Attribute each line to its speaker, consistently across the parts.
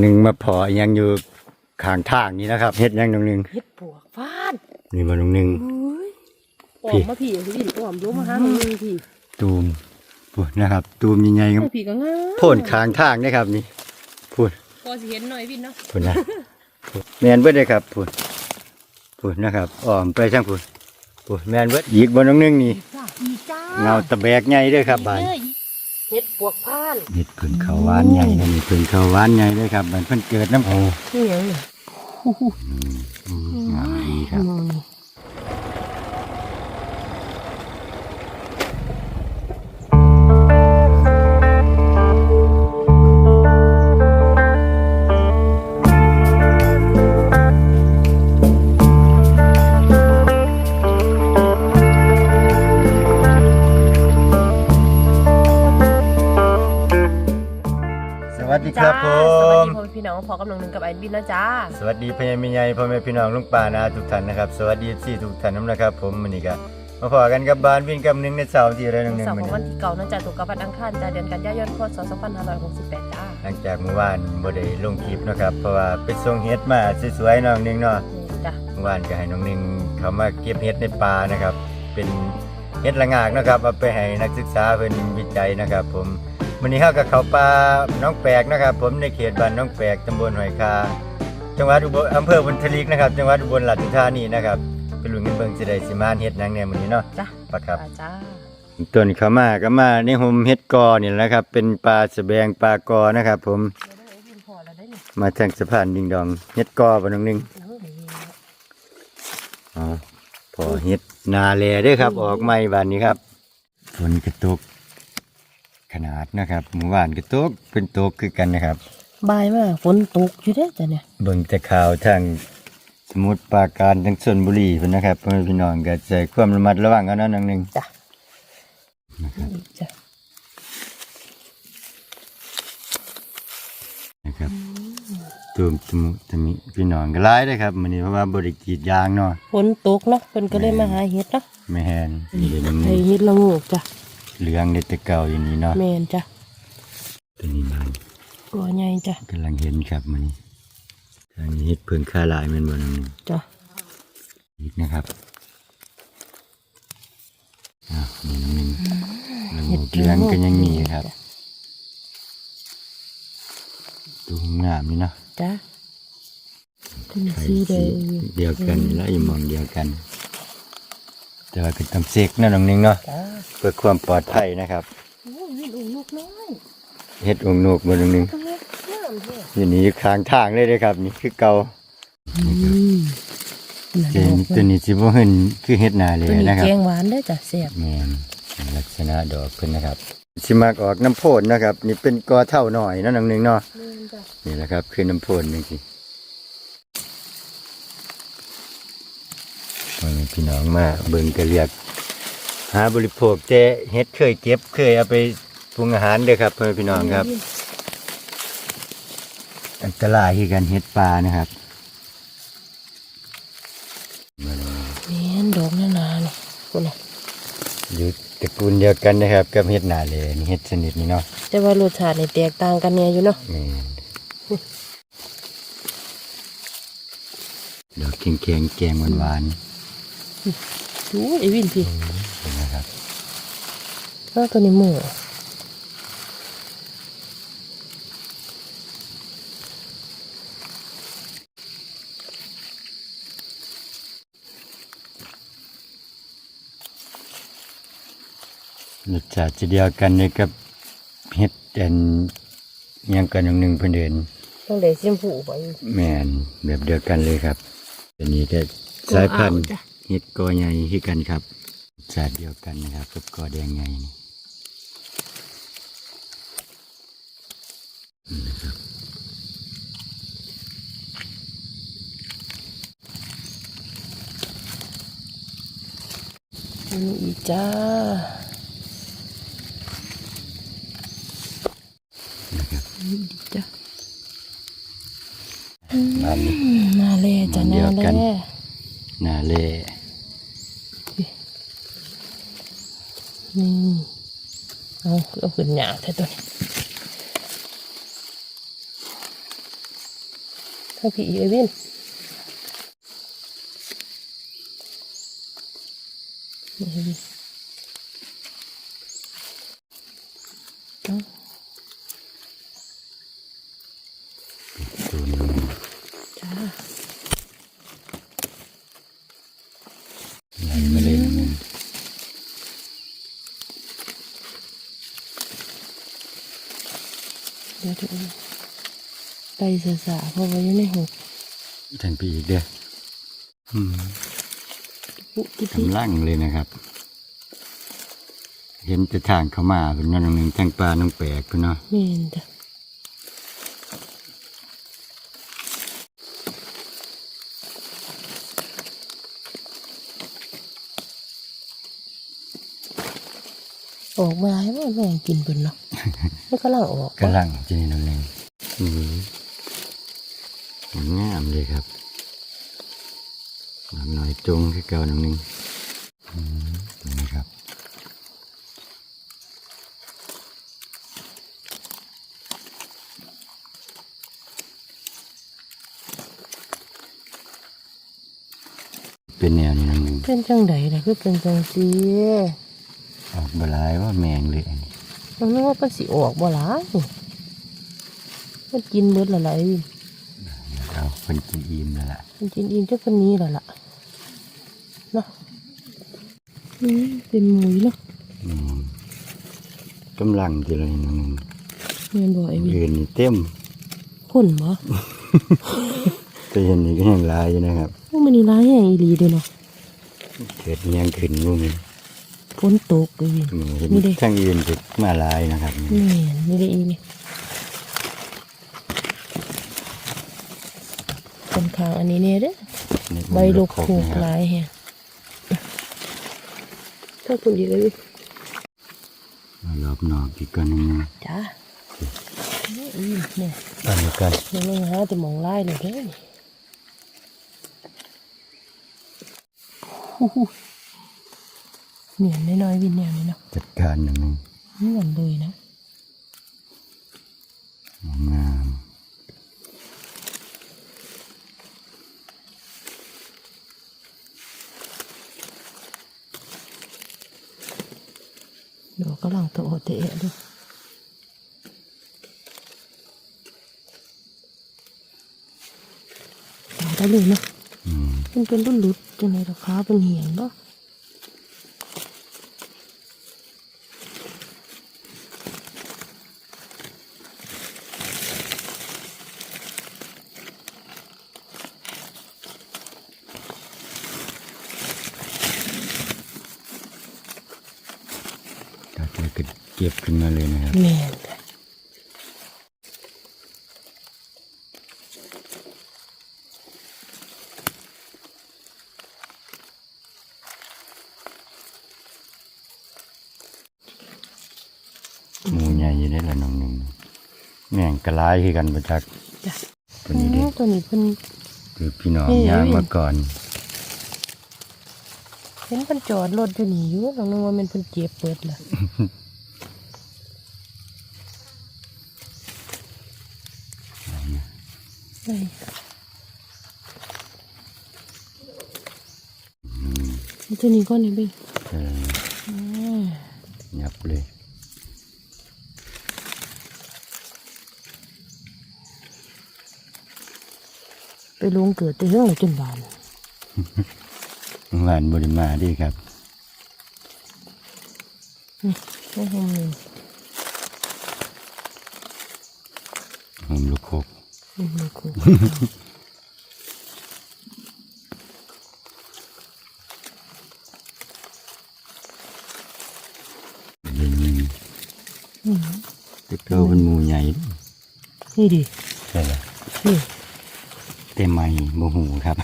Speaker 1: หนึ่งมาพอยังอยู่ข้างทางนี้นะครับเฮ็ดยังตรงหนึ่ง
Speaker 2: เฮ็ดปวกฟาด
Speaker 1: นี่มาตรงหนึ่ง
Speaker 2: เฮ้ยอ
Speaker 1: พี่
Speaker 2: อกมาผีพี่ออกลงมาหาหนูนี่พี่
Speaker 1: ตูมพูดนะครับ ตูมยังไงครับ
Speaker 2: ไอ้ผีก็งาม
Speaker 1: โพ่นข้างทางนะครับนี่พูด
Speaker 2: พอสิเห็นหน่อยพี่เนาะ
Speaker 1: พูดนะพูดแมนเบิดเลยครับพูดพูดนะครับอ้อมไปช่างพูดพูดแมนเบิดอีกบนตรงหนึงนี่
Speaker 2: จ้าอีจ้า
Speaker 1: เงาตะแบกใหญ่เด้วยครับบาน
Speaker 2: เฮ็ดปวกพาน
Speaker 1: เห็ดผึ่งข้าวหวานใหญ่นะนี่ผึ่งข้าวหวานใหญ่เลยครับมันเพิ่นเกิดน้ำโอ้
Speaker 2: นี่หยังนี่
Speaker 1: งามดีครับ วัสดีครับผ
Speaker 2: จ้าสวัส
Speaker 1: ม
Speaker 2: ดีพ่อแม่พี่น้องพอกำลังหนึ่งกับไอ้บินนะจ้า
Speaker 1: สวัสดีพญามิใหญ่พ่อแม่พี่น้องลุงป่านาทุกท่านนะครับ สวัสดีสี่ทุกท่านน้ำนะครับ ผมมันนี่ก็มาพอกันกับบ้านวิ่งกับหนึ่งในเสาร์ที่อะไรหนึ่งหนึ่ง
Speaker 2: เสาร์
Speaker 1: มื้
Speaker 2: ข
Speaker 1: อ
Speaker 2: องวัน
Speaker 1: นี้
Speaker 2: ที่เก่านะจ้าถูกกับวันอังคารจ้าเดือนกันยายนพศ2568จ้า
Speaker 1: หลังจากเมื่อวานบ่ได้ลงคลิปนะครับ เพราะว่าไปส่งเฮ็ดมาสวยๆน้องหนึงเนาะ
Speaker 2: นี่จ้า
Speaker 1: เมื่อวานก็ให้น้องหนึงเขามาเก็บเฮ็ดในป่านะครับ เป็นเฮ็ดละงากนะครับเอาไปให้นักศึกษาเพิ่นวิจัยนะครับ ผม วันนี้เฮาก็เข้าป่าน้องแปลกนะครับ ผมในเขตบ้านน้องแปลกตำบลหอยคา จังหวัดอุบลอำเภอบุญทลิกนะครับ จังหวัดอุบลราชธานีนะครับไปลุ้นกันเบิ่งสิได้สิมาเฮ็ดหยังแหน่มื้อนี้เนาะ
Speaker 2: จ้า
Speaker 1: ปะครับ
Speaker 2: จ้า
Speaker 1: ต้นเขามาก็มาในโฮมเฮ็ดกอนี่แหละครับ เป็นปลาสะแบงปลากอนะครับ ผม
Speaker 2: เดี๋ยวได้ไอ้บินพอแล้วได้นี่
Speaker 1: มาทางสะพานดิงดองเฮ็ดกอบ่น้องหนึง
Speaker 2: เออนี่
Speaker 1: อ๋อพอเฮ็ดนาแลเด้อครับ ออกใหม่บานนี้ครับฝนกระตก ขนาดนะครับเมื่อวานกระตกเป็นตกคือกันนะครับ
Speaker 2: บายมากฝนตกอยู่เด้อจ้ะเนี่ย
Speaker 1: เบิ่งแต่ข่าวทางสมุทรปราการทางชลบุรีพุ่นนะครับพ่อแม่พี่น้องก็ใจความระมัดระวังกันเนาะน้องหนึง
Speaker 2: จ้ะจ้ะ
Speaker 1: นะครับตูมตมุตมิพี่น้องก็ร้ายเลยครับมันนี้เพราะว่าบริกรีดยางเนาะ
Speaker 2: ฝนตกเนาะเพิ่นก็เลยมาหาเห็ดเนาะ
Speaker 1: ไม่แหนนี่เดี๋ยวนี้
Speaker 2: ไอ้เห็ดละโงูจ้ะ
Speaker 1: เหลืองเด็ดแต่เก่าอย่างนี้เนาะ
Speaker 2: แม่นจ้ะ
Speaker 1: ตัวนี้มัน
Speaker 2: ตัวใหญ่จ้ะ
Speaker 1: กำลังเห็นครับมันนี้ทางนี้เฮ็ดเพิ่งค่าหลายแมันบนนึง
Speaker 2: จ้ะ
Speaker 1: อีกนะครับอะนี่น้ำหนึ่งละโงูเหลืองก็ยังมีครับดูงามนี่เนาะ
Speaker 2: จ้ะตัวนี้
Speaker 1: ไข่
Speaker 2: สีแด
Speaker 1: สี
Speaker 2: ง
Speaker 1: เดียวกันและอีหมองเดียวกัน แต่ว่าเป็นตำเสกนะน้องหนึงเนาะ
Speaker 2: จ้ะ
Speaker 1: เพื่อความปลอดภัยนะครับ
Speaker 2: โอ้ยวิ่งอุ้งลูกน้อย
Speaker 1: เฮ็ดองค์นูกมาตรงนึง
Speaker 2: ตัวเล็กงามแท้
Speaker 1: อยู่นี่ข้างทางเลยเลยครับ นี่คือเก่า
Speaker 2: อืม
Speaker 1: เจนตัวนี้สิบ่เห็นคือเฮ็ดนาเลย
Speaker 2: ตัวนี้
Speaker 1: นะครั
Speaker 2: แก
Speaker 1: บ
Speaker 2: งหวานเด้อจ้ะแซ่บ
Speaker 1: แม่นลักษณะดอกเพิ่นนะครับสิมากออกน้ำโพนนะครับ นี่เป็นกอเท่าหน่อยเนาะน้องหนึงเนาะ
Speaker 2: แม่นจ้ะ
Speaker 1: นี่แหละครับ คือน้ำโพนจังซี่ พ่อแม่พี่น้องมาเบิ่งก็เรียก หาบริโภคแต่เฮ็ดเคยเก็บเคยเอาไปปรุงอาหารเด้อครับพ่อแม่พี่น้องครับอันตรายคือกันเฮ็ดปลานะครับ
Speaker 2: แม่นดอกหนาๆนี่พุ่นน่ะ
Speaker 1: อยู่ตระกูลเดียวกันนะครับกับเฮ็ดนาเลยนี่เฮ็ดชนิดนี้เนาะ
Speaker 2: แต่ว่ารสชาตินี่แตกต่างกันแน่อยู่เนาะ
Speaker 1: แม่นดอกแข็งๆแกงหวาน
Speaker 2: ดูไอ้วินพี่
Speaker 1: ๆเห็นนะครับ
Speaker 2: เอ้าตัวนี้หมู
Speaker 1: รสชาติจะเดียวกันเลยกับเฮ็ดอันอิหยังกันอย่างหนึ่งเพิ่นเดิน
Speaker 2: ต้องได้สีชมพูไป
Speaker 1: แม่นแบบเดียวกันเลยครับอันนี้ก็สายพันธุ์
Speaker 2: จ้ะ
Speaker 1: เฮ็ดกอใหญ่คือกันครับรสชาติเดียวกันนะครับกับกอแดงใหญ่นี่
Speaker 2: อันนี้อีกจ้า
Speaker 1: นะครับ
Speaker 2: นี่ดีจ้ะ
Speaker 1: บ้านนี้
Speaker 2: อืมนาเล่จ้ะ
Speaker 1: มันเดี
Speaker 2: นา
Speaker 1: ยวกัน
Speaker 2: เล่
Speaker 1: นาเล่
Speaker 2: นี่เอาเอาขึ้นหยาแท้ตัวนี้ท่าพี่เอวินนี่ไอ้วินเอ้า
Speaker 1: ตัวหนึง
Speaker 2: จ้า
Speaker 1: ไหลมาเลยนะมึง
Speaker 2: เดี๋ยวดูไป เสียสาเพราะว่าอยู่ในหก
Speaker 1: ทันปีอีกเด้ออืม
Speaker 2: ปุ๊ที่พี่
Speaker 1: กำลังเลยนะครับ เห็นแต่ทางเข้ามาเป็นนั่นหนึ่งทางปลาน้องแปลกคุณเนาะ
Speaker 2: แม่นจ้ะออกมาให้มันแม่งกินเป็นเนาะมันก็ล่างออก
Speaker 1: กำลังจะนี่นั่นเองอืม งามเลยครับน้ำหน่อยจงคือเก่าหนึ่งหนึ่งอืมนี่ครับเป็นแนวนี้นั่นหนึ่ง
Speaker 2: เป็นจังไดล่ะคือเป็นจังซี
Speaker 1: ออกบหลายว่าแมงเลยอันนี้
Speaker 2: มันนึกว่ามันสิออกบ่หลายมันกินเบิดละหลายวิน
Speaker 1: เอาเป็นกินอิ่มแล้วล่ะ
Speaker 2: มันกินอิ่มจักคนนี้และล่ะเนาะอืมเป็นหมุยเนาะ
Speaker 1: อืมกำลังทีละนิดหนึ่ง
Speaker 2: แม่นบ่ไอ้วิน
Speaker 1: ยืนนี่เต็ม
Speaker 2: คนบ่
Speaker 1: แต่เห็นนี่ก็ยังหลายอยู่นะครับ
Speaker 2: มันนี่ร้ายแห่งอีหลีเด้อเนาะ
Speaker 1: เกิดอิหยังขึ้นงูมัน
Speaker 2: ฝนตกเลยวิน
Speaker 1: อืมเห็น
Speaker 2: นี่เด้
Speaker 1: ทั้งอื่นจะมาหลายนะครับ
Speaker 2: แม่นนี่ได้อีนี่ คนข้างอันนี้เนี่ยเด้อ
Speaker 1: นี่
Speaker 2: ใบลูก
Speaker 1: ครบ
Speaker 2: คู
Speaker 1: นะ
Speaker 2: ก
Speaker 1: ครับ
Speaker 2: ลายแฮะถ้าคุณดีเลยวิน
Speaker 1: มารอบนอกอีกก้อนหนึงนะ
Speaker 2: จ้านี่อีนเนี่ย
Speaker 1: ตอนนี้กัน
Speaker 2: ยังไม่หาแต่มองไล่เลยเด้อนี่ฮู้ฮู้เหนียนน้อยๆวินเนี่ยนี่เนาะ
Speaker 1: จัดการหนึ่งหนึ่ง
Speaker 2: เหนียนเลยนะ
Speaker 1: งาม
Speaker 2: เดี๋ยวกำลังโตเตะดูตายได้เลยเนาะ
Speaker 1: อืม
Speaker 2: มันเป็นรุ่นลุดจังในราคาเป็นเหียงเนาะ
Speaker 1: ตัดแล้วก็ เก็บขึ้นมาเลยนะครับ
Speaker 2: แม่นจ้ะ
Speaker 1: หมูใหญ่อยู่ได้ละน้องหนึ่งแม่งกระลายคือกันประจัก
Speaker 2: จ้ะ
Speaker 1: ตัวนี้เด็
Speaker 2: อืมตัวนี้เพิ่น
Speaker 1: คือพี่น้อง
Speaker 2: เฮ้ย
Speaker 1: ย่างมาก่อน
Speaker 2: เห็นเพิ่นจอดรถอยู่นี่อยู่น้องนึกว่ามันเพิ่นเจ็บเปิดล่ะไอ้ ตัวนี้ก็นี่เบ้ง
Speaker 1: เออ
Speaker 2: อ่า
Speaker 1: ยับเลย
Speaker 2: ไปลงเกิดแต่เรื่องอะไรจนบาน
Speaker 1: หวานบริมาดีครับ
Speaker 2: นี่ไม่ทำเลย
Speaker 1: หอมลูกโคก
Speaker 2: นี่มันคือ
Speaker 1: เดี๋ยวเก่าเป็นหมูใหญ่ด้อ
Speaker 2: นี่ดิ
Speaker 1: ใช่ละ
Speaker 2: นี่
Speaker 1: เต็มไม่โมหูครับ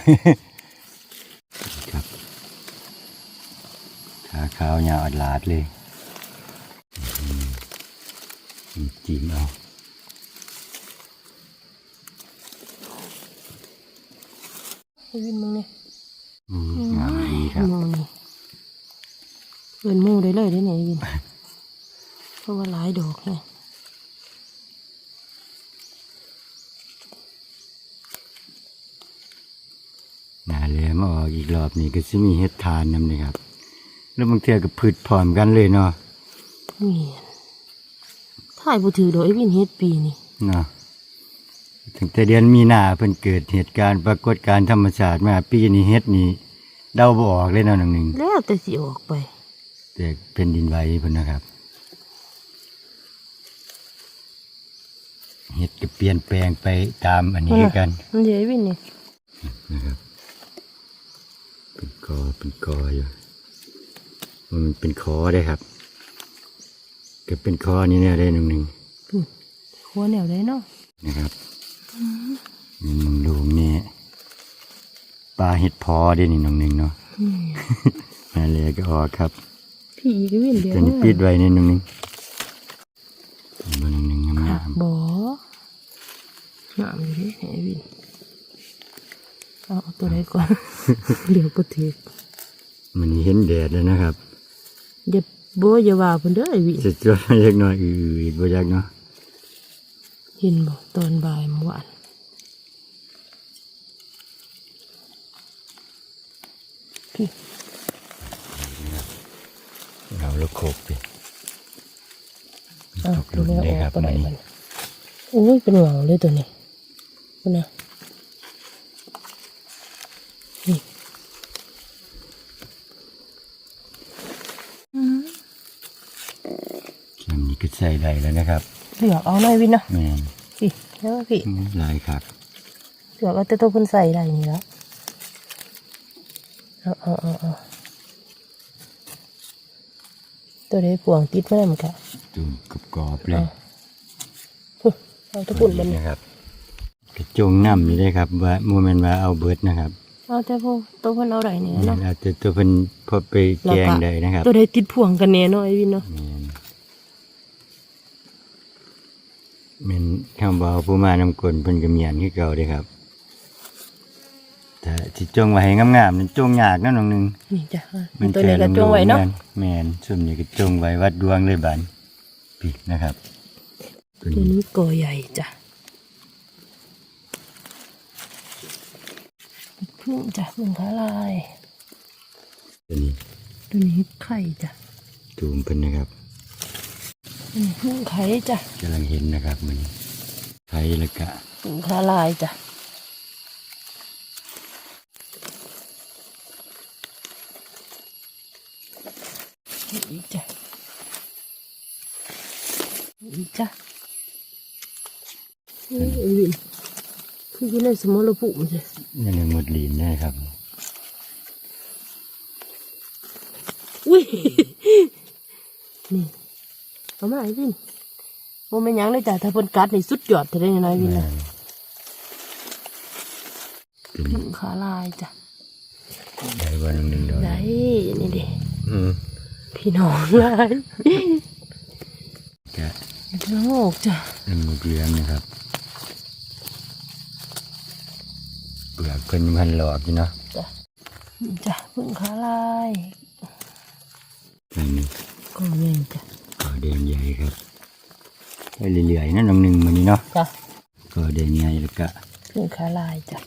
Speaker 1: ครับขาขาวยาวอัดลาดเลยจิ้มเอา
Speaker 2: ให้วินมึงนี่
Speaker 1: อืมงามดีครับ
Speaker 2: มึงนี่เปินมูได้เลยได้ไหนวินเพราะว่าหลายดอกไง
Speaker 1: แล้วมาออกอีกรอบนี้ก็สิมีเฮ็ดทานนำนี่ครับ แล้วบางเทื่อก็พืชพร้อมกันเลยเนาะ
Speaker 2: เมียนถ่ายบ่ถือดอกไอ้วินเฮ็ดปีนี่
Speaker 1: เนาะ ถึงแต่เดือนมีนาเพิ่นเกิดเหตุการณ์ปรากฏการณ์ธรรมชาติมาปีนี้เฮ็ดนี่เดาบ่ออกเลยเนาะน้องหนึง
Speaker 2: แล้วแต่สิออกไป
Speaker 1: แต่เป็นดินไหวเพิ่นนะครับเฮ็ดก็เปลี่ยนแปลงไปตามอันนี้คือกัน
Speaker 2: มันเดี๋ยวไอ้วินนี่
Speaker 1: นะครับ เป็นกอเป็นกออยู่มันเป็นคอได้ครับก็เป็นคอนี่เนี่ยได้หนึ่งหนึ่ง
Speaker 2: หัวแนวได้เนาะ
Speaker 1: นะครับ นี่หนึ่งลูกนี่ปลาเห็ดพอได้นี่หนึ่งหนึ่งเนาะ
Speaker 2: อืม
Speaker 1: มาเลยก็ออกครับ
Speaker 2: พี่อีกไอ้วินเดี๋ยว
Speaker 1: ตัวนี้ปิดไว้ในหนึ่งหนึ่งมาหนึ่งหนึ่งงา
Speaker 2: หัก
Speaker 1: ม
Speaker 2: บ่งามอยู่ดิไอ้วินเอาเอาตัวไหนก่อนเดี๋ยวบ่ถือ
Speaker 1: ๆมันเห็นแดดแล้วนะครับ
Speaker 2: อย่าบ่อย่าว่าเพิ่นเด้อไอ้วิน
Speaker 1: จะจวดมาเล็กน้อยอืดบ่อยากเนาะ
Speaker 2: เห็นบ่ตอนบ่ายเมื่อวานพี่
Speaker 1: เราลูกโคกไป
Speaker 2: อ้าว
Speaker 1: ตกหลุมเลยครับ
Speaker 2: ตัวไหน
Speaker 1: มัน
Speaker 2: มันโอ้ยเป็นเหงาเลยตัวนี้คุณนะนี่อืม
Speaker 1: เข็มนี้ก็ใส่ได้แล้วนะครับ
Speaker 2: เสือกเอาหน่อยวินเนาะ
Speaker 1: แม่น
Speaker 2: พี่แล้วพี่
Speaker 1: ลายครับ
Speaker 2: เสือกเอาแต่ตัวเพิ่นใส่ได้นี่แล้วเอาเอาเอาเอาตัวนี้ปวงติดแม่มนค่ะ
Speaker 1: ตูมกรอบกรอบๆเลย
Speaker 2: พุ่นเอาตะปุ่นมัน
Speaker 1: นะครับ กระจงน้ำนี่ได้ครับว่าโมเมนต์ว่าเอาเบิดนะครับ
Speaker 2: เอาแต่พวกตัวเพิ่นเอาได้เนี่ยเนาะ
Speaker 1: อาจจะตัวเพิ่นพอไปแกงได้นะครับ
Speaker 2: ตัวใดติดพ่วงกันแน่เนาะไอ้วินเนาะ
Speaker 1: แม่น แม่นคำบอกผู้มานำกลเพิ่นก็เมียนคือเก่าเด้ครับแต่ที่จงไว้ให้งามๆนั่นจงยากนะน้องหนึง
Speaker 2: นี่จ้ะ
Speaker 1: มัน
Speaker 2: ตัวนี้ก็จงไว้เนาะ
Speaker 1: แม่นส่วนนี้ก็จงไว้วัดดวงเลยบัดปีกนะครับตัว
Speaker 2: ตัว
Speaker 1: นี้
Speaker 2: นี้กอใหญ่จ้ะพึ่งจ้ะพึ่งขาลาย
Speaker 1: ตัวนี้
Speaker 2: ตัวนี้ไข่จ้ะ
Speaker 1: ตูมเพิ่นนะครับ
Speaker 2: ตัวนี้พึ่งไข่จ้ะ
Speaker 1: กำลังเห็นนะครับมันไทยแล้วก็
Speaker 2: พึ่งขาลายจ้ะอีกจ้ะอีกจ้ะนี่ไอ้วินคืออยู่ในสมรภูมิจ้ะ
Speaker 1: ยังหมดลีนนะครับ
Speaker 2: อุ้ยนี่ เอามาไอ้วินโมเป็นหยังเลยจ้ะถ้าเพิ่นกัดนี่สุดยอดเท่าได้ยังไงวินนะ
Speaker 1: ตัว
Speaker 2: พึ่
Speaker 1: นี้
Speaker 2: งขาลายจ้ะ
Speaker 1: ได้วันหนึ่งดอก
Speaker 2: ได้นี่เด้
Speaker 1: อืม
Speaker 2: พี่น้องลาย
Speaker 1: กะ
Speaker 2: โลกจ้ะ
Speaker 1: เป็นหมดเลี้ยงนะครับเปลือกเพิ่นพันหลอกอยู่เนาะ
Speaker 2: จ้ะนี่จ้ะพึ่งขาลาย
Speaker 1: อันนี้
Speaker 2: ก็เงินจ้ะ
Speaker 1: ก็ แดงใหญ่ครับไปเรื่อยๆนั่นน้องหนึ่งมันนี้เนาะ
Speaker 2: จ้ะ
Speaker 1: ก็แดงใหญ่แล้วก็
Speaker 2: พึ่งขาลายจ้ะ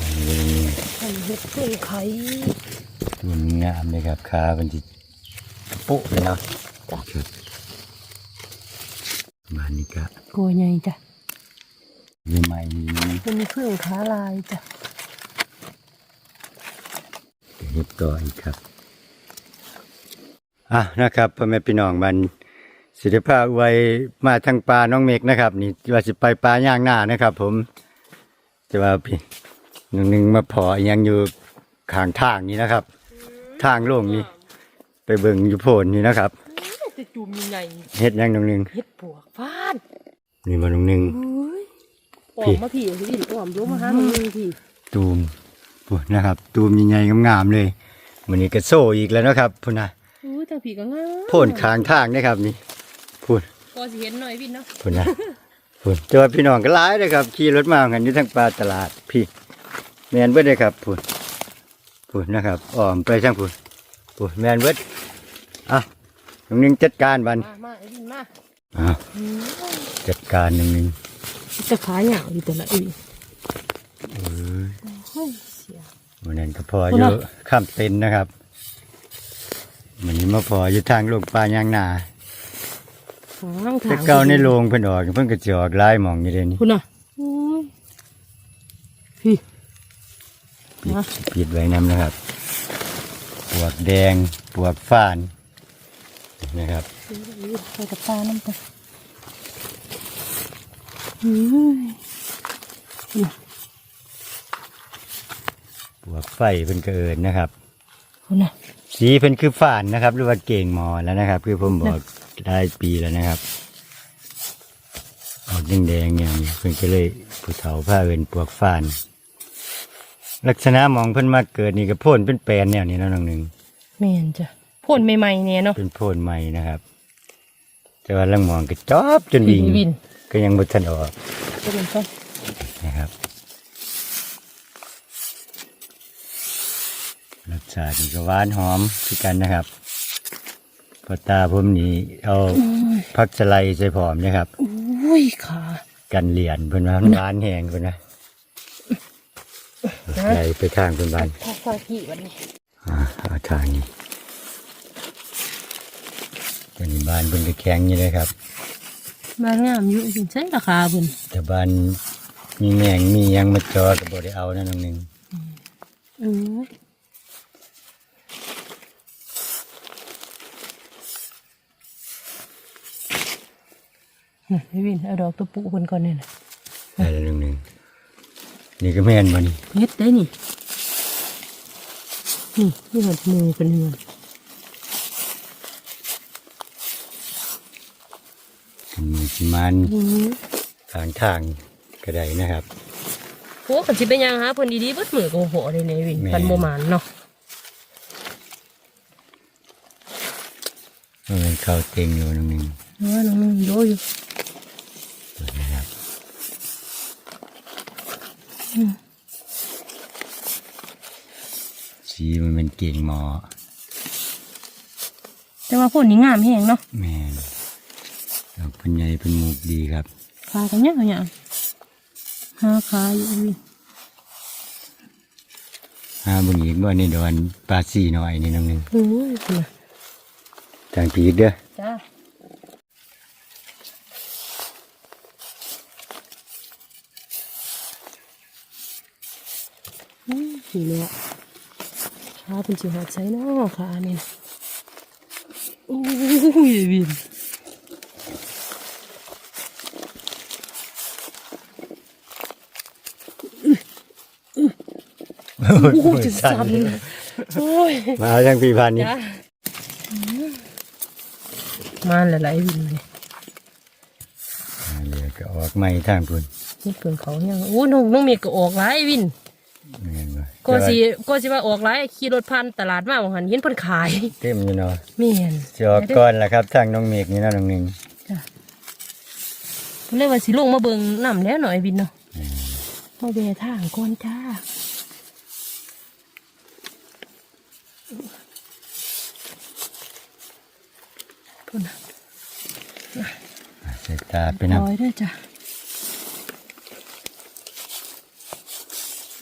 Speaker 1: อันนี้
Speaker 2: ไข่เห็ดพึ่งไข่
Speaker 1: ตัวนี้งามเลยครับขาเป็นจิปุ๊เลยเนาะ
Speaker 2: จ้ะ
Speaker 1: ครับบ้านนี้ก็
Speaker 2: โกใหญ่จ้ะ
Speaker 1: เรื่องใหม่นี่
Speaker 2: มันมีพึ่งขาลายจ้ะ
Speaker 1: เฮ็ดต่ออีกครับ อะนะครับพ่อแม่พี่น้องมันสิทธิภาพไว้มาทางปลาน้องเมกนะครับ นี่ว่าสิไปปลาย่างหน้านะครับ ผมจะว่าพี่หนึ่งหนึ่งมาพออีหยังอยู่ข้างทางนี้นะครับ ทางโล่งนี้ ไปเบิ่งอยู่โพนนี่นะครับ
Speaker 2: จะจุ่มใหญ่
Speaker 1: เฮ็ดหยังหนึ่งหนึ่ง
Speaker 2: เห็ดปวกฟาด
Speaker 1: นี่มาหนึ่งหนึ่ง
Speaker 2: อ
Speaker 1: พี่
Speaker 2: อกมาพี่พี่อ้อมลงมาหามึงพี่
Speaker 1: ตูมพูดนะครับ ตูมใหญ่ๆงามๆเลยวันนี้ก็โซ่อีกแล้วนะครับพูดนะ
Speaker 2: อู้ทางผีก็งาม
Speaker 1: โพ่นข้างทางนะครับนี่พูด
Speaker 2: ก็สิเห็นหน่อยพี่เนาะ
Speaker 1: พุ่นนะพุ่นเจอพี่น้องก็หลายเลยครับขี่รถมากันอยู่ทางปลาตลาดพี่แมนเบิดเลยครับพุ่นพุ่นนะครับอ้อมไปทางพุ่นพุ่นแมนเบิดอะหนึ่งหนึ่งจัดการบัน
Speaker 2: มามาไอ้พี่มา
Speaker 1: อะจัดการหนึ่งหนึ่ง
Speaker 2: จะขายอย่างดีแต่ละอี
Speaker 1: เอ้ย
Speaker 2: ฮ้ยเสีย
Speaker 1: วันนั้นก็พอ
Speaker 2: คุ
Speaker 1: อ
Speaker 2: ณ
Speaker 1: ยู่
Speaker 2: น่ะ
Speaker 1: ข้ามเต็นท์นะครับ วันนี้มาพออยู่ทางลงปลายางนา
Speaker 2: หางทาง
Speaker 1: แต่เก่าในโรงเพิ่นออกเพิ่นก็จะออกลายหมองอยู่เดยวนี้
Speaker 2: คุณน่ะโอ้ยพี่
Speaker 1: ปิด
Speaker 2: นะ
Speaker 1: ปิดไว้นํนะครับ ปวกแดง ปวกฟ้านนะครับ
Speaker 2: ไปกับตาน้ำตาอืม
Speaker 1: ปวกไฟเพิ่นก็เอินนะครับ
Speaker 2: คุณน่ะ
Speaker 1: สีเพิ่นคือฟ้านนะครับ หรือว่าเก่งหมอแล้วนะครับ คือผมบอกได้ปีแล้วนะครับออกแดงๆอย่างนี้เพิ่นก็เลยผู้เฒ่าผ้าเอินปวกฟ้าน ลักษณะหมองเพิ่นมาเกิดนี่ก็โพ่นเป็นแปลนแนวนี้เนาะน้องหนึ่ง
Speaker 2: แม่นจ้ะพ่นใหม่ๆเนี่ยเนาะ
Speaker 1: เป็นโพ่นใหม่นะครับ แต่ว่าลังหมองก็จอบจนวิ่ง
Speaker 2: วิน
Speaker 1: ก็ยังบ่ทันออก
Speaker 2: จะเป็นต้น
Speaker 1: นะครับ สชาตินี่ก็หวานหอมคือกันนะครับพอตาผมนี่เอาผักสไลด์ใส่ผอมนะครับ
Speaker 2: อุ้ยขา
Speaker 1: กันเหรียญเพิ่นว่ามันหวานแห้งเพิ่นนะไหลไปทางเพิ่นบ้าน
Speaker 2: ถ้าฟากี่วันนี้
Speaker 1: อ่าเอาทางนี้ตัวนี้บ้านเพิ่นก็แข็งอยู่เลยครับ
Speaker 2: บ้านงามอยู่สิใช้ราคาเพิ่น
Speaker 1: แต่บ้านมีแมงมีหยังมาจอก็บ่ได้เอานั่นองหนึง
Speaker 2: เออ พี่วินเอาดอกตัวปุเพิ่นก่อนเนี่ยนะ
Speaker 1: ได้แล้วนึงหนึงนี่ก็แม่นบ่นี่
Speaker 2: เฮ็ดได้นี่ นี่นี่หัดมือเป็นเงิน
Speaker 1: เป็นมือสิมัน
Speaker 2: อือ
Speaker 1: ทางทางก็ได้นะครับ
Speaker 2: โหกันสิเป็นหยังฮะเพิ่นดีๆเบิดมือก็บ่พอเลยเนี่ยวิน
Speaker 1: แม่
Speaker 2: กันบ่หมานเนาะ
Speaker 1: มันเข้าเต็งอยู่นึงหนึง
Speaker 2: เออน้องนึงโยอยู่
Speaker 1: นะครับ สีมันเป็นเก่งหมอ
Speaker 2: แต่ว่าพ่นนี่งามแฮงเนาะ
Speaker 1: แม่นดอกเป็นใหญ่เป็นหมูกดีครับ
Speaker 2: ขากันยังยังหาขาอยู่วิน
Speaker 1: หาบุญอีกบ่นี่ดอนปลาสีน้อยนี่นึงหนึง
Speaker 2: โอ้ยคุณน่ะ
Speaker 1: ทางปีกเด้อ
Speaker 2: จ้าอืม สีเนี่ยขาเป็นสีหอดใส่เนาะขานี่นะโอ้ยวิน
Speaker 1: โอ้ย
Speaker 2: โอ้ยจะสั่นโอ้ย
Speaker 1: มาเอาทางปีพันนี่
Speaker 2: จ้ามาหลายๆวินเลย
Speaker 1: อ่าเดี๋ยวก็ออกใหม่ทางพุ่น
Speaker 2: นี่เพิ่นเขายังโอ้น้องน้องเมฆก็ออกหลายวิน
Speaker 1: แม่นบ่
Speaker 2: ก็สิก็สิว่าออกหลายขี่รถผ่านตลาดมาว่าหันเห็นเพิ่นขาย
Speaker 1: เต็มอยู่เนาะ
Speaker 2: แม่น
Speaker 1: สิออกก่อนล่ะครับทางน้องเมฆนี่เนาะน้องหนึง
Speaker 2: จ้ะเลยว่าสิลงมาเบิ่งน้ำแล้วหน่อยวินเนาะมาแวะทางก่อนจ้าพุ่นน่ะ
Speaker 1: ใส่ตาไปนำ
Speaker 2: ร้อยด้วยจ้ะ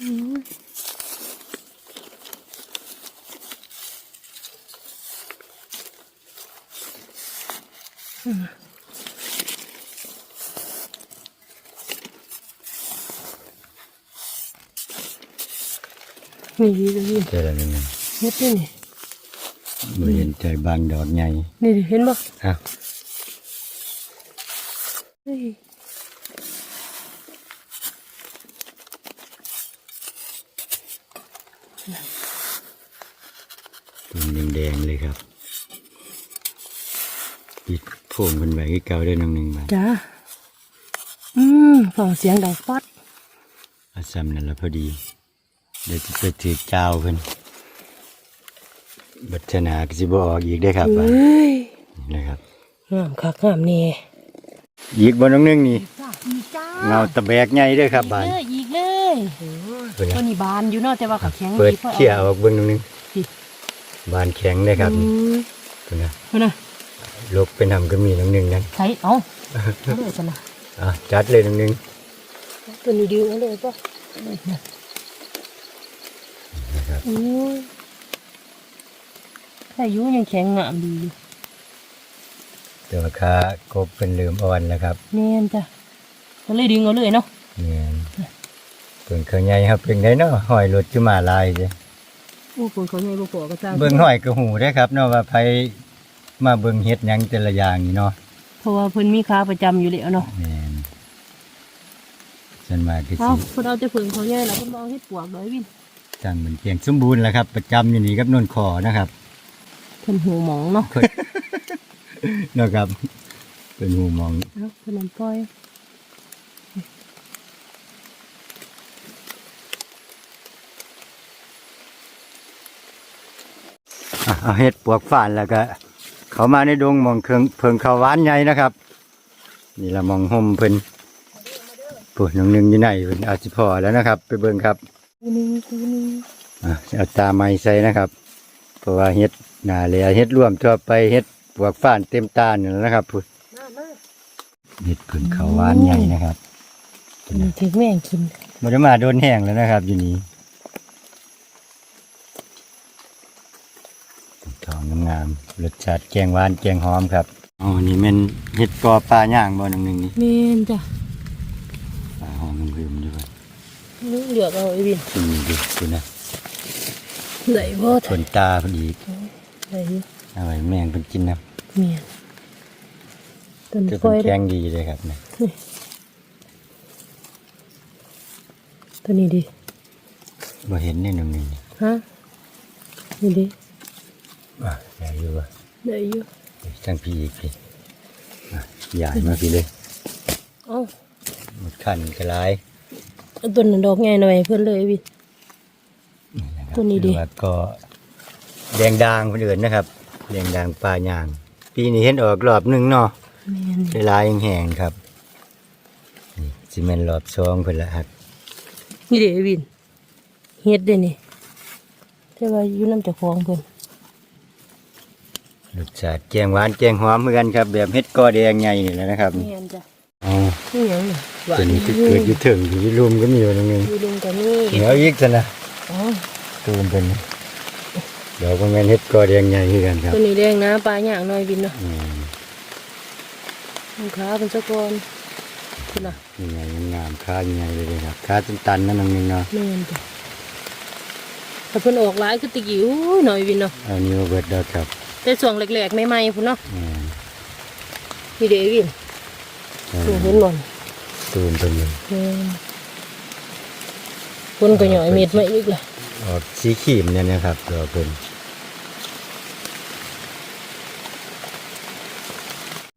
Speaker 2: อืมอื มนี่ดีเลยนี่
Speaker 1: เจอแล้วน้องหนึง
Speaker 2: เฮ็ดนี่นี่
Speaker 1: บ่เห็นใจบางดอกใหญ่
Speaker 2: นี่ดิเห็นบ่
Speaker 1: อ้าว
Speaker 2: เฮ้ย
Speaker 1: ตุ่มแดงๆเลยครับปิดโพ่งเพิ่นไว้ คือเก่าได้อน้องหนึงบาด
Speaker 2: จ้าอืมฟังเสียงดังป๊อด
Speaker 1: อาซ้ำนั่นละพอดี เดี๋ยวจะไปถือเจ้าเพิ่นบัดชนาก็สิบ่ออกอีกได้อครับ
Speaker 2: เฮ
Speaker 1: บาด้
Speaker 2: ย
Speaker 1: นี่นะครับ
Speaker 2: งามคักงามแน่
Speaker 1: อีกบ่น้องหนึงนี่
Speaker 2: จ้าอีกจ้า
Speaker 1: เงาตะแบกใหญ่เด้อครับบาด
Speaker 2: เลยอีกเลย
Speaker 1: เพิ่น
Speaker 2: ตัว
Speaker 1: นะ
Speaker 2: นี้บานอยู่เนาะแต่ว่าก็แข็ง
Speaker 1: เปิด
Speaker 2: พออา
Speaker 1: เขี่ยออกเบิ่งน้องหนึง
Speaker 2: สิ
Speaker 1: บานแข็งเลยครับ
Speaker 2: อื
Speaker 1: นี่
Speaker 2: ม
Speaker 1: เพิ่นนะ
Speaker 2: เพิ่นน่ะ
Speaker 1: ลกเป็นทำก็มีน้องหนึงนั่น
Speaker 2: ใส่เอาเอาเลยจ้ะนะ
Speaker 1: อะจัดเลยน้องหนึง
Speaker 2: ตัวนี้ดื้อเอาเลยป่ะโอ้ยถ้าอายุยังแข็งงามดีอยู่
Speaker 1: ตัวขากบเป็นเหลือมอ่อนแล้วครับ
Speaker 2: แม่นจ้ะก็เลยดึงเอาเลยเนาะ
Speaker 1: เนี่ยเบิ่งเขาใหญ่ครับเป็นไงเนาะหอยรถขึ้นมาลายจ้ะ
Speaker 2: โอ้คนเขาใหญ่บ่พอก็จ้าง
Speaker 1: เบิ่งหอยกระหูได้อครับเนาะว่าไผ มาเบิ่งเฮ็ดหยังแต่ละอย่างนี่เนาะ
Speaker 2: เพราะว่าเพิ่นมีค้าประจำอยู่แล้วเนาะ
Speaker 1: แม่นส่วนมากก็
Speaker 2: เอา
Speaker 1: สิ
Speaker 2: เพิ่นเอาแต่เพิ่งเขาใหญ่แล้วเพิ่นบ่เอาเฮ็ดปวกดอกวิน
Speaker 1: จังเหมือนเกียงสมบูรณ์แล้วครับ ประจำอยู่นี่กับนนคอนะครับ
Speaker 2: เพิ่นหูหมองเนาะ
Speaker 1: เนาะครับ เป็นหูมอง
Speaker 2: เอาเพิ่นนั่นปล่อย
Speaker 1: อะเอาเฮ็ดปวกฟ่านแล้วก็ เขามาในดงหมองเคิงเพิงเขาวหวานใหญ่นะครับ นี่ละหมองห่มเพิ่นปวดน้องหนึงอยู่ไหนเพิ่นอาจสิพอแล้วนะครับ ไปเบิ่งครับ
Speaker 2: กูนึงกูนึง
Speaker 1: อะเอาตาไม้ใส่นะครับ เพราะว่าเฮ็ดหนาเลยเฮ็ดร่วมทั่วไปเฮ็ดปวกฟ่านเต็มตานี่แหละนะครับพุ่น
Speaker 2: มามา
Speaker 1: เฮ็ดเพิ่นเขาวหวานใหญ่นะครับ
Speaker 2: นี่ถึงแม่งกิน
Speaker 1: บ่ได้มาโดนแห้งแล้วนะครับ อยู่นี่ ทองงามๆรสชาติแกงหวานแกงหอมครับอ๋อนี่แม่นเฮ็ดกอปลาย่างบ่น้องหนึงนี่
Speaker 2: แม่นจ้ะ
Speaker 1: ปลาหอมมันลืมอยู่ว่า
Speaker 2: นึกเหลือกเอาไอ้วิน
Speaker 1: กินดูดูนะ
Speaker 2: ไหลบ่
Speaker 1: ค
Speaker 2: ทัน
Speaker 1: นตาพอดี
Speaker 2: ไหลอยู่
Speaker 1: เอาไว้แมงเพิ่นกินนะ
Speaker 2: แม่นต้น
Speaker 1: คือ
Speaker 2: ไฟ
Speaker 1: เพิ่น
Speaker 2: เด้
Speaker 1: แข็
Speaker 2: อง
Speaker 1: ดีเลยครับนะ
Speaker 2: ตัวนี้ดิ
Speaker 1: บ่เห็นนี่น้องหนึงนี่
Speaker 2: ฮะนี่ดิ
Speaker 1: อะ ได้อยู่ว่า
Speaker 2: ได้อยู่
Speaker 1: ทั้งพี่อีกพี่อะใหญ่มาพี่เลย
Speaker 2: เอ้า
Speaker 1: หมดขันกระไร
Speaker 2: เอาต้นนั้นดอกใหญ่หน่อยเพิ่นเลยวิน
Speaker 1: นะครับ
Speaker 2: ตัวนี้ดิ
Speaker 1: หรือว่าก็แดงดางคนอื่นนะครับแดงดางปลาย่าง ปีนี้เห็นออกรอบหนึ่งเนาะ
Speaker 2: แม่น
Speaker 1: เวลายังแห้งครับนี่ซีเมนรอบสองเพิ่นละครับ
Speaker 2: นี่เด้ไอ้วินเฮ็ดเด้นี่แต่ว่าอยู่น้ำเจ้าของเพิ่น
Speaker 1: รสชาติแกงหวานแกงหอมเหมือนกันครับ แบบเฮ็ดกอแดงใหญ่นี่แหละนะครับ
Speaker 2: แม่นจ้ะ
Speaker 1: อ๋อ
Speaker 2: นี่หยังนี่หวา
Speaker 1: ตัวนนี้คือเกิดอยู่ถึงอยู่ที่รุมก็มีอยู่ตรงนึง
Speaker 2: อยู่ลุงกันนี่
Speaker 1: เหนียวอีกซะนะ
Speaker 2: อ๋อ
Speaker 1: ตูมเป็นเดี๋ยวก็แม่นเฮ็ดกอแดงใหญ่คือกันครับ
Speaker 2: ตัวนี้แดงนะปลาย่างหน่อยวินเนาะ
Speaker 1: อืม
Speaker 2: ลูกค้าเป็นเจ้าก่อนคุณน่ะ
Speaker 1: นี่ไงงามค่าใหญ่เลยครับค่าตันๆนั่นนึงเนาะ
Speaker 2: แม่นจ้ะถ้าเพิ่นออกหลายคือตะกี้อู้ยหน่อยวินเนาะ
Speaker 1: เอานิ้วเบิดดอกครับ
Speaker 2: แต่ช่วงแรกๆใหม่ๆพุ่นเนาะ
Speaker 1: อืม
Speaker 2: นี่เด้วิน
Speaker 1: เอา
Speaker 2: นี่เห็นบ่น
Speaker 1: ตูมตัวนี้
Speaker 2: แม่นเพิ่นก็หย่อยเม็ดมาอีกล่ะ
Speaker 1: ออกสีขีมเนี่ยนะครับดอกเพิ่น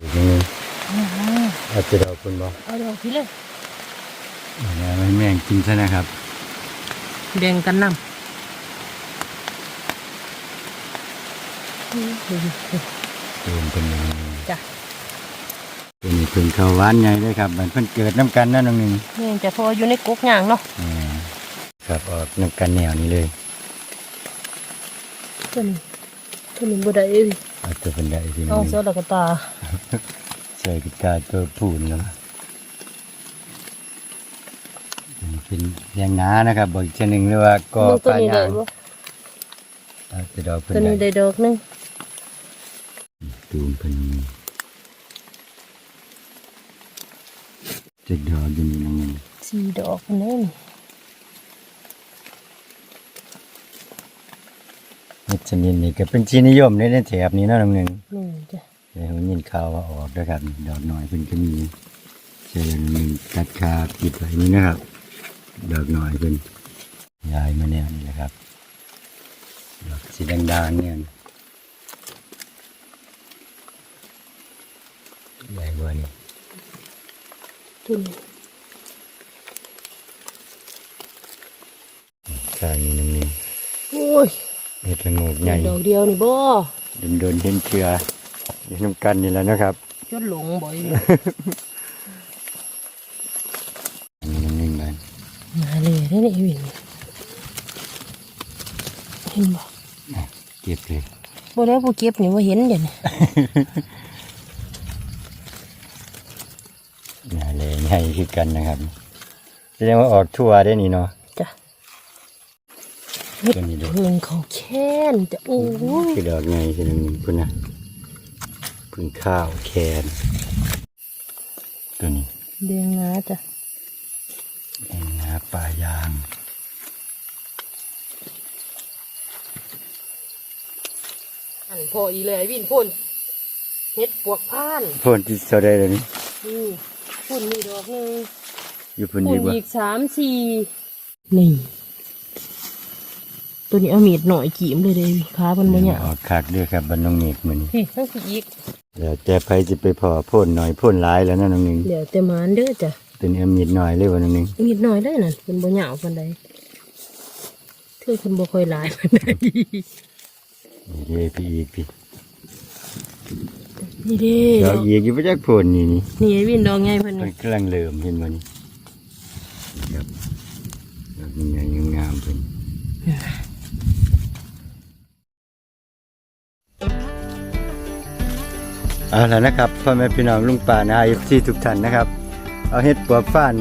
Speaker 1: อีกนิดนึงเอาจะดอกคุณบอก
Speaker 2: เอาดอกพี่เลย
Speaker 1: เอาเนี่ยให้แม่งกินซะนะครับ
Speaker 2: แบ่งกันนำ
Speaker 1: ตูมเป็นอย่างนี้
Speaker 2: จ้ะ
Speaker 1: ตัวนี้เพิ่นเข้าหวานใหญ่เลยครับมันเพิ่นเกิดน้ำกันนั่นนึงนึง
Speaker 2: แม่นจะพออยู่ในกกย่างเนาะ
Speaker 1: อ่าครับออกน้ำกันแนวนี้เลย
Speaker 2: ตัวนี้ตัวนี้บ่ได้เอ้ย
Speaker 1: เอาตัวเป็นได้พี่น้
Speaker 2: เอา
Speaker 1: อง
Speaker 2: เสื้อแล้วก็ตา
Speaker 1: ใส่กิจการตัวผูนแล้วเป็นยางนานะครับบอกอีกชนิดเรียกว่าก็
Speaker 2: เบิ่ง
Speaker 1: ป
Speaker 2: ตัว
Speaker 1: ลา
Speaker 2: นี้
Speaker 1: ยา
Speaker 2: ได้
Speaker 1: ง
Speaker 2: บ่
Speaker 1: เอาจะดอกเป็น
Speaker 2: ตัวนี้
Speaker 1: ได้
Speaker 2: ได้ดอกหนึง
Speaker 1: ตูมเป็นจะดอกอยู่นี่น้องนึง
Speaker 2: สี่ดอกพุ่นนี่
Speaker 1: เม็ดชนิดนี้ก็เป็นที่นิยมในในแถบนี้เนาะน้องนึง
Speaker 2: นี่จ้ะ
Speaker 1: แต่ผมยินข่าวว่าออกนะครับดอกน้อยเพิ่นก็มีเชิญมีกัดคาปิดไว้นี่นะครับ ดอกน้อยเป็นยายมาแนวนี้แหละครับดอกสีแดงๆเนี่ย ใหญ่กว่านี่
Speaker 2: ตัวนี้
Speaker 1: ข้างนี้นึงนี่
Speaker 2: โอ้ย
Speaker 1: เห็ดละโงกใหญ่
Speaker 2: ดอกเดียวนี่บ่
Speaker 1: โดนๆเห็นเชืออยู่น้ำกันนี่แหล้วนะครับ
Speaker 2: จนหลงบ่อย
Speaker 1: อันนี้นึงๆเลย
Speaker 2: มาเลยได้นี่วินเห็นบ่
Speaker 1: อะเก็บเลย
Speaker 2: บ่ได้ผู้เก็บนี่บ่เห็นเดี๋ยวนี้
Speaker 1: อย่าเลย ใหญ่คือกันนะครับแสดงว่าออกทั่วได้นี่เนาะ
Speaker 2: จ้ะเฮ็ด
Speaker 1: ตัวนี้ดอก
Speaker 2: เพิงเขาแค้นจะโอ้ย
Speaker 1: คือดอกไงคือหนึ่งพุ่นนะพึ่งข้าวแคนตัวนี้
Speaker 2: แดงงาจ้ะ
Speaker 1: เองนะปลายาง
Speaker 2: อันพออีเลยไอ้วินพ่นเฮ็ดปวกพ่าน
Speaker 1: พ่นที่เท่าได้เลยนี่
Speaker 2: นี่ พ่นนี่ดอกหนึง
Speaker 1: อยู่พุ่น
Speaker 2: พ่
Speaker 1: อี
Speaker 2: น
Speaker 1: กว่า
Speaker 2: อีกสามสี่นี่ตัวนี้เอามีดหน่อยกีมเลยเด้ขามันบ่เนี่ย
Speaker 1: ออกคักเด้วยครับบรรนองเมฆมัน
Speaker 2: พี่ทั้งสี่อีก
Speaker 1: เดี๋ยวแต่ไผจะไปพอพ่นหน่อยพ่นหลายแล้วนะน้องหนึง
Speaker 2: เดี๋ยวแต่หมานเด้อจ้ะ
Speaker 1: ตัวนี้เอามีดหน่อยเลยวันน้องหนึง
Speaker 2: มีดหน่อยได้นั่นเป็นบ่ยาวปานใดเธอคนบ่ค่อยหลายปานใด
Speaker 1: นี่เด้พี่อีกพี่
Speaker 2: นี่เด้
Speaker 1: ด
Speaker 2: ด
Speaker 1: อ
Speaker 2: อกก
Speaker 1: อีกอยู่ประจักพ่นนี่นี่
Speaker 2: นี่ไอ้วินดอกไงเพิ่น
Speaker 1: มั
Speaker 2: นี่
Speaker 1: นกำลังเริ่มเห็นบ่นี่ครับดอกใหญ่ๆงามๆเพิ่นเอาแล้วนะครับพ่อแม่พี่น้องลุงป่านะเอฟซีทุกท่านนะครับ เอาเฮ็ดปัวฟ้าน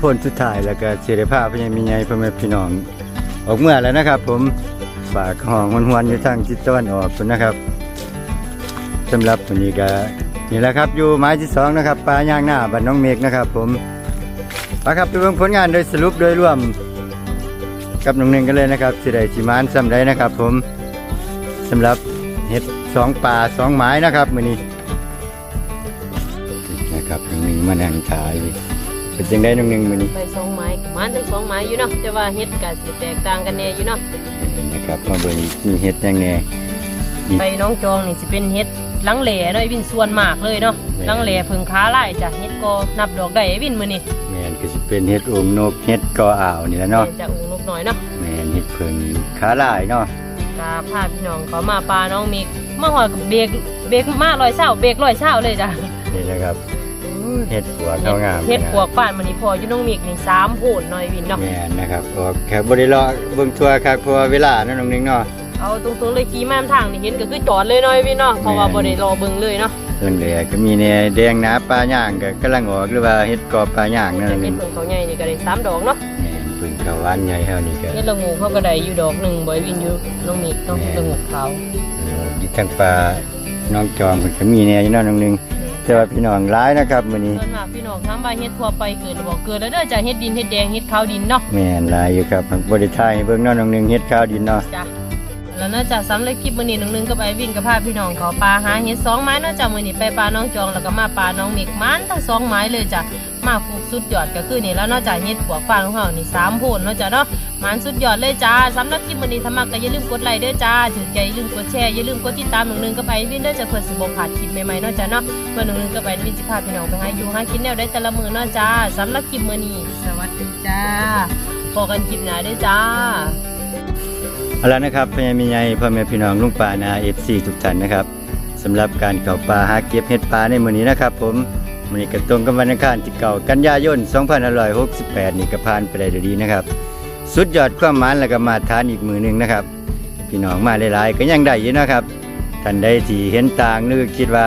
Speaker 1: พ่นสุดท้ายแล้วก็เสียดภาพพยังมีไงพ่อแม่พี่น้อง ออกเมื่อแล้วนะครับ ผมฝากห้องหวนๆอยู่ทางทิศตะวันออกพุ่นนะครับ สำหรับวันนี้ก็นี่แหละครับอยู่ไม้ที่สองนะครับปลาย่างหน้าบ้านน้องเมฆนะครับ ผมมาครับไปเบิ่งผลงานโดยสรุปโดยรวม กับน้องหนึ่งกันเลยนะครับสิได้สิมานซ้ำได้นะครับ ผมสำหรับเห็ดสองป่าสองไม้นะครับมือนี้นะครับน้องหนึ่งมานั่งถ่ายอยู่เป็นจังได้น้องหนึ่งมือนี้
Speaker 2: ไปสองไม้หมานทั้งสองไม้อยู่เนาะแต่ว่าเฮ็ดก็สิแตกต่างกันแน่อยู่เนาะ
Speaker 1: นะครับมาเบิ่งมีเห็ดยังไง
Speaker 2: ไปน้องจองนี่สิเป็นเฮ็ดห ลังแหล่เนาะไอ้วินส่วนมากเลยเนาะหลังแหล่เพิ่งขาลายจ้ะเฮ็ดก็นับดอกได้ไอ้วินมื้อนี้
Speaker 1: แมนก็จะเป็นเห็ดองค์นกเห็ดกออ่าวนี่แหละเนาะ
Speaker 2: จะอุ้งนกน้อยเนาะ
Speaker 1: แมนเห็ดเพิ่งขาลายเนาะ
Speaker 2: กาพาพี่น้องเขามาปลาน้องมิกมาหอยกับเบรกเบรกมาลอยเศร้าเบรกลอยเศร้าเลยจ้ะ
Speaker 1: นี่แหละครับเห็ดปัวเขางาม
Speaker 2: เฮ็ดปวกป่านมื้อนี้พออยู่น้องมิกนี่สามโพดหน่อยวินเนาะ
Speaker 1: แมนนะครับออกแค่บริเลาะเบิ่งทัวร์ครับเพราะว่าเวลาเนาะน้องหนึ่งเนาะ
Speaker 2: เอาตรงๆเลยขี่มาทางนี่เห็นก็คือจอดเลยหน่อยวินเนาะเพราะว่าบ่ได้รอเบิ่งเลยเนาะ
Speaker 1: เรื่องเหลือก็มีเนี่ยแดงหนาปลาย่างก็กำลังออกหรือว่าเห็ดกอปลาย่างนั่น
Speaker 2: แต่
Speaker 1: น้องห
Speaker 2: เฮ็
Speaker 1: นึ่
Speaker 2: ด
Speaker 1: ง
Speaker 2: เพิ่งเขาใหญ่นี่ก็ได้สามดอกเนาะ
Speaker 1: แม่นเพึ่งเขาวหวานใหญ่เท่านี้ก็
Speaker 2: เฮ็ดละงูเขาก็ได้อยู่ดอกหนึงบ่ไอ้วินอยู่น้องมิกต้องเฮ็ดละงูขาว
Speaker 1: เอ่ออยู่ทางปลาน้องจอมเพิ่นก็มีแน่อยู่เนาะน้องหนึงแต่ว่าพี่น้องร้ายนะครับมื้อนี้
Speaker 2: ส่วนมากพี่น้องถามว่าเฮ็ดทั่วไปเกิดหรือบ่เกิดแล้วเด้อจ้ะเฮ็ดดินเฮ็ดแดงเฮ็ดขาวดินเนาะ
Speaker 1: แม่นหลายอยู่ครับบ่ได้ถ่ายให้เบิ่งเนาะน้องหนึงเฮ็ดข้าวดินเนาะ
Speaker 2: จ้ะ แล้วน่าจะสำหรับคลิปมื้อนี้น้องนึงกับไอวินกับพาพี่น้องเขาปลาหาเห็ดสองไม้น่าจะมือนี้ไปปลาน้องจองแล้วก็มาปลาน้องมิกมันทั้งสองไม้เลยจ้ะมาปลูกสุดยอดก็คือนี่แล้วนอกจากเห็ดปวฟางของเรานี่สามโพนนาะจ้ะเนาะมันสุดยอดเลยจ้าสำหรับคลิปมื้อนี้ถ้ามักก็อย่าลืมกดไลค์ด้อจ้าถือใจอย่าลืมกดแชร์อย่าลืมกดติดตามหน้องนึงกับไอวินเด้อจะเพื่อสิบ่พลาดคลิปใหม่ๆนาะจ้ะเนาะเพื่อน้องนึงกับไอวินสิพาพี่น้องไปหาอยู่หากินแนวได้แต่ละมือนาะจ้าสำหรับคลิปมือนี้สวัสดีจ้าพบกันคลิปหน้าด้อจ้า
Speaker 1: เอาละนะครับพ่อแม่มีใหญ่พ่อแม่พี่น้องลุงป่านา FC ทุกท่านนะครับสำหรับการเข้าป่าหาเก็บเห็ดป่าในมื้อนี้นะครับ ผมมื้อนี้ก็ตรงกับวันอังคารที่เก่ากันยายน2568 นี่ก็ผ่านไปได้ดีนะครับ สุดยอดความมานแล้วก็มาทานอีกมือหนึงนะครับ พี่น้องมาหลายๆ ก็ยังได้อยู่นะครับท่านใดที่เห็นต่างหรือคิดว่า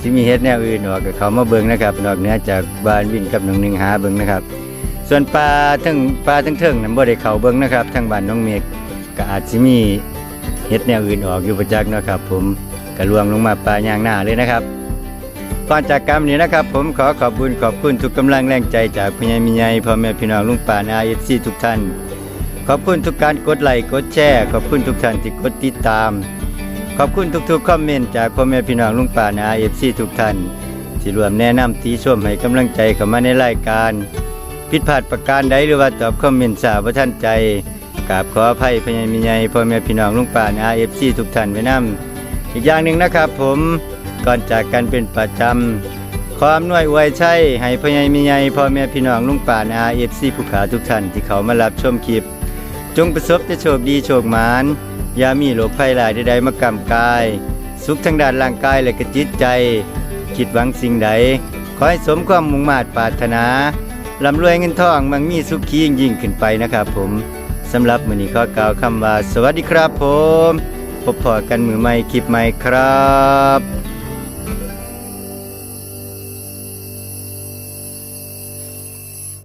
Speaker 1: สิมีเฮ็ดแนวอื่นออกก็เขามาเบิ่งนะครับนอกเหนือจากบ้านวินกับน้องหนึ่งหาเบิ่งนะครับ ส่วนปลาทั้งปลาทั้งเทิงนั้นบ่ได้เข้าเบิ่งนะครับทางบ้านน้องเมฆ ก็อาจสิมีเฮ็ดแนวอื่นออกอยู่ประจักษ์นะครับ ผมก็ลวงลงมาปลาย่างหน้าเลยนะครับก่อนจากกรรมนี้นะครับ ผมขอขอบคุณขอบคุณทุกกำลังแรงใจจากพี่ใหญ่มีใหญ่พ่อแม่พี่น้องลุงป่านา FC ทุกท่าน ขอบคุณทุกการกดไลค์กดแชร์ขอบคุณทุกท่านที่กดติดตาม ขอบคุณทุกๆคอมเมนต์จากพ่อแม่พี่น้องลุงป่านาเอฟซีทุกท่านที่รวมแนะนำตีช่วมให้กำลังใจเข้ามาในรายการ ผิดพลาดประการใดหรือว่าตอบคอมเมนต์สาว่าท่านใจ กราบขออภัยพญามีใหญ่พ่อแม่พี่น้องลุงป่านาเอฟซีทุกท่านไว้นำอีกอย่างหนึ่งนะครับผมก่อนจากกันเป็นประจำความนวยอวยชัยให้พญามีใหญ่พ่อแม่พี่น้องลุงป่านาเอฟซีผู้ขาทุกท่านที่เขามารับชมคลิป จงประสบแต่โชคดีโชคหมานอย่ามีโรคภัยหลายใดๆมากำกาย สุขทางด้านร่างกายและก็จิตใจ คิดหวังสิ่งใด ขอให้สมความมุ่งมา่ปรารถนาลำรวยเงินทองมั่งมีสุขียิ่งยิ่งขึ้นไปนะครับผม สำหรับมือนี้ข้อกล่าวคำว่า สวัสดีครับผม พบพอกันมือใหม่คลิปใหม่ครับ